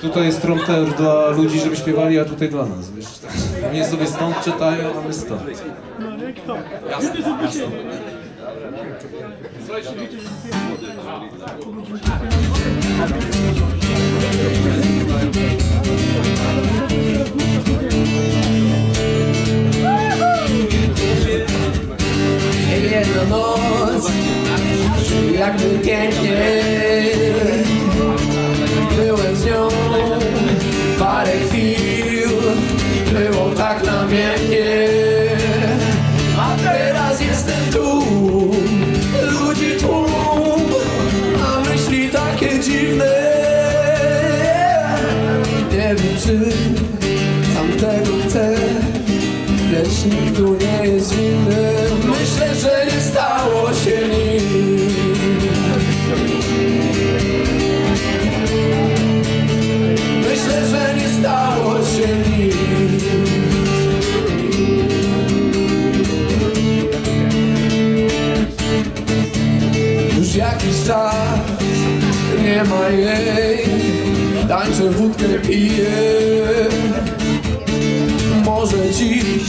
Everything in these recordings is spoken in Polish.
Tutaj jest trąbter dla ludzi, żeby śpiewali, a tutaj dla nas, wiesz. Oni sobie stąd czytają, a my stąd. No nie kto? Jasne, jasne. Jedna jakby pięknie. Byłem z nią parę chwil. Było tak namiętnie A teraz jestem tu. Ludzi tłum A myśli takie dziwne. Nie wiem czy tamtego chcę Lecz nikt tu nie jakiś czas. Nie ma jej. Tańczę, wódkę piję może dziś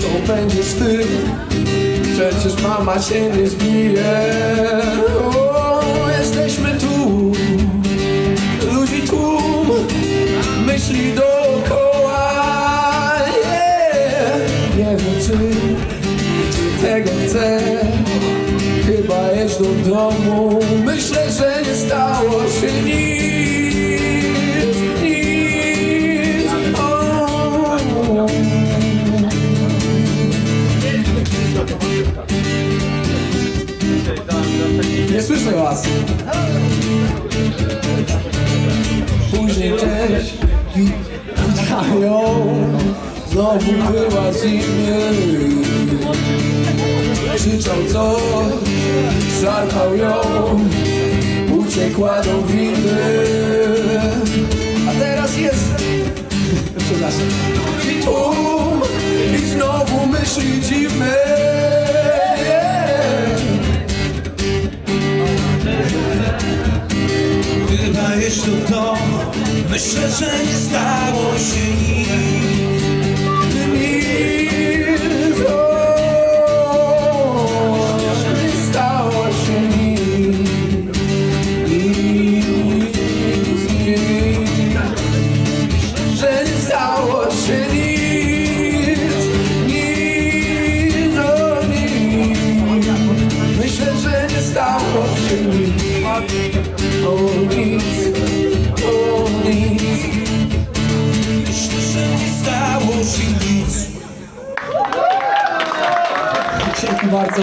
to będziesz ty. Przecież mama cię nie zbije. O, Jesteśmy tu. Ludzi tłum Myśli dookoła. Yeah. Nie wiem czy, czy tego chcę Chyba jeść do domu Myślę, że nie stało się nic Nic o. Nie słyszę was. Później cześć witają. Znowu była zimnie. Krzyczał coś, szarpał ją. Uciekła do windy. A teraz jest. Przepraszam. Tłum, i znowu myśli dziwne. Chyba jeszcze to Myślę, że nie stało się Nic, Dzięki bardzo.